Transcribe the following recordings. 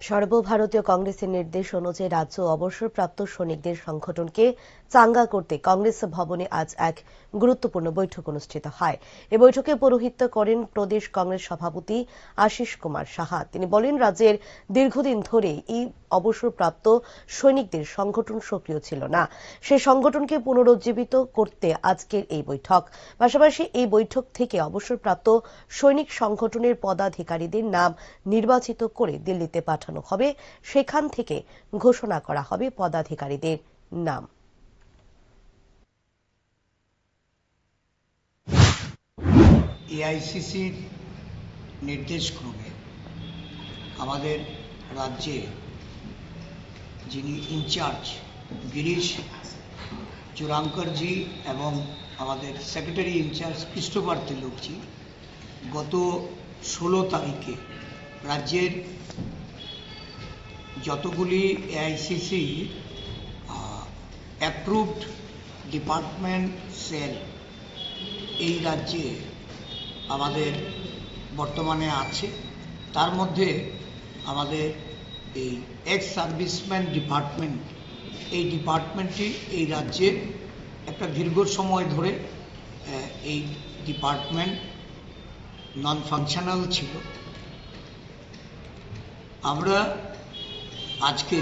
সর্বভারতীয় কংগ্রেসের নির্দেশ অনুযায়ী রাজ্য অবসরপ্রাপ্ত সৈনিকদের সংগঠনকে চাঙ্গা করতে কংগ্রেস ভবনে আজ এক গুরুত্বপূর্ণ বৈঠক অনুষ্ঠিত হয়। এ বৈঠকে পৌরোহিত্য করেন প্রদেশ কংগ্রেস সভাপতি আশিস কুমার সাহা। তিনি বলেন, রাজ্যের দীর্ঘদিন ধরে এই অবসরপ্রাপ্ত সৈনিকদের সংগঠন সক্রিয় ছিল না। সেই সংগঠনকে পুনরুজ্জীবিত করতে আজকের এই বৈঠক। পাশাপাশি এই বৈঠক থেকে অবসরপ্রাপ্ত সৈনিক সংগঠনের পদাধিকারীদের নাম নির্বাচিত করে দিল্লিতে পাঠানো হবে, সেখান থেকে ঘোষণা করা হবে পদাধিকারীদের নাম। এআইসিসির নির্দেশক্রমে আমাদের রাজ্যে যিনি ইনচার্জ গিরিশ চুরাঙ্করজি এবং আমাদের সেক্রেটারি ইনচার্জ কৃষ্ণবার তিলকজি গত ষোলো তারিখে রাজ্যের যতগুলি এআইসিসি অ্যাপ্রুভড ডিপার্টমেন্ট সেল এই রাজ্যে আমাদের বর্তমানে আছে। তার মধ্যে আমাদের এই এক্স সার্ভিসম্যান ডিপার্টমেন্ট এই ডিপার্টমেন্টটি এই রাজ্যে একটা দীর্ঘ সময় ধরে এই ডিপার্টমেন্ট নন ফাংশনাল ছিল। আমরা আজকে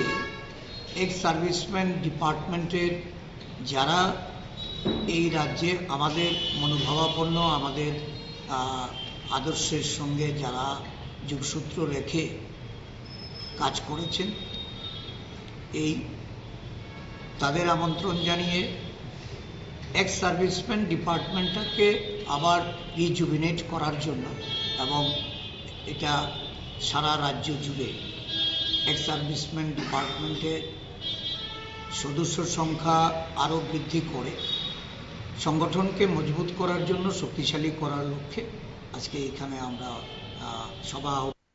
এক্স সার্ভিসম্যান ডিপার্টমেন্টের যারা এই রাজ্যে আমাদের মনোভাবাপন্ন, আমাদের আদর্শের সঙ্গে যারা যোগসূত্র রেখে কাজ করেছেন, এই তাদের আমন্ত্রণ জানিয়ে এক্স সার্ভিসম্যান ডিপার্টমেন্টটাকে আবার রিজুভিনেট করার জন্য এবং এটা সারা রাজ্য জুড়ে এক্স সার্ভিসম্যান ডিপার্টমেন্টের সদস্য সংখ্যা আরও বৃদ্ধি করে সংগঠনকে মজবুত করার জন্য শক্তিশালী করার লক্ষ্যে আজকে এখানে আমরা সভা